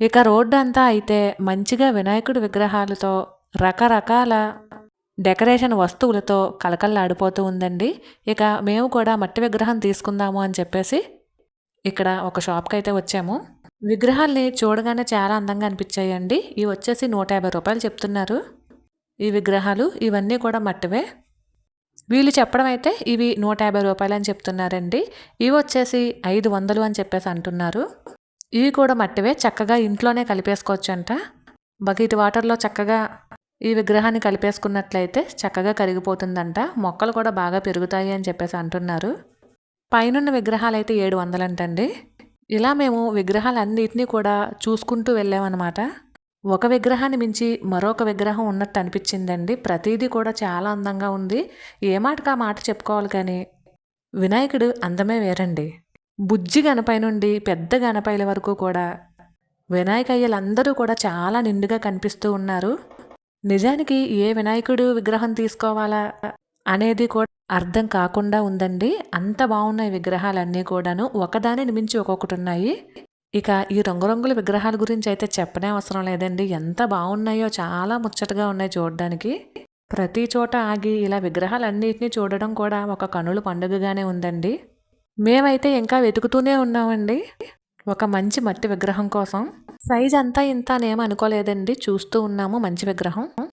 ఇక రోడ్డు అంతా అయితే మంచిగా వినాయకుడి విగ్రహాలతో రకరకాల డెకరేషన్ వస్తువులతో కలకల్లాడిపోతూ ఉందండి. ఇక మేము కూడా మట్టి విగ్రహం తీసుకుందాము అని చెప్పేసి ఇక్కడ ఒక షాప్కి అయితే వచ్చాము. విగ్రహాల్ని చూడగానే చాలా అందంగా అనిపించాయండి. ఇవి వచ్చేసి నూట యాభై రూపాయలు చెప్తున్నారు. ఈ విగ్రహాలు ఇవన్నీ కూడా మట్టివే. వీళ్ళు చెప్పడం అయితే ఇవి నూట యాభై రూపాయలు అని చెప్తున్నారండి. ఇవి వచ్చేసి ఐదు వందలు అని చెప్పేసి అంటున్నారు. ఇవి కూడా మట్టివే చక్కగా ఇంట్లోనే కలిపేసుకోవచ్చంట. బకెట్ వాటర్లో చక్కగా ఈ విగ్రహాన్ని కలిపేసుకున్నట్లయితే చక్కగా కరిగిపోతుందంట. మొక్కలు కూడా బాగా పెరుగుతాయి అని చెప్పేసి అంటున్నారు. పైనున్న విగ్రహాలు అయితే ఏడు వందలంటండి. ఇలా మేము విగ్రహాలన్నిటినీ కూడా చూసుకుంటూ వెళ్ళామన్నమాట. ఒక విగ్రహాన్ని మించి మరొక విగ్రహం ఉన్నట్టు అనిపించిందండి. ప్రతిదీ కూడా చాలా అందంగా ఉంది. ఏ మాటకు ఆ మాట చెప్పుకోవాలి కానీ వినాయకుడు అందమే వేరండి. బుజ్జి గణపై నుండి పెద్ద గణపైల వరకు కూడా వినాయకయ్యలందరూ కూడా చాలా నిండుగా కనిపిస్తూ ఉన్నారు. నిజానికి ఏ వినాయకుడు విగ్రహం తీసుకోవాలా అనేది కూడా అర్థం కాకుండా ఉందండి. అంత బాగున్నాయి విగ్రహాలన్నీ కూడాను. ఒకదానిని మించి ఒక్కొక్కటి ఉన్నాయి. ఇక ఈ రంగురంగుల విగ్రహాల గురించి అయితే చెప్పనే అవసరం లేదండి. ఎంత బాగున్నాయో చాలా ముచ్చటగా ఉన్నాయి చూడడానికి. ప్రతి చోట ఆగి ఇలా విగ్రహాలన్నింటినీ చూడడం కూడా ఒక కనుల పండుగగానే ఉందండి. మేమైతే ఇంకా వెతుకుతూనే ఉన్నామండి. ఒక మంచి మట్టి విగ్రహం కోసం. సైజ్ అంతా ఇంత అనేం అనుకోలేదండి చూస్తూ ఉన్నాము మంచి విగ్రహం.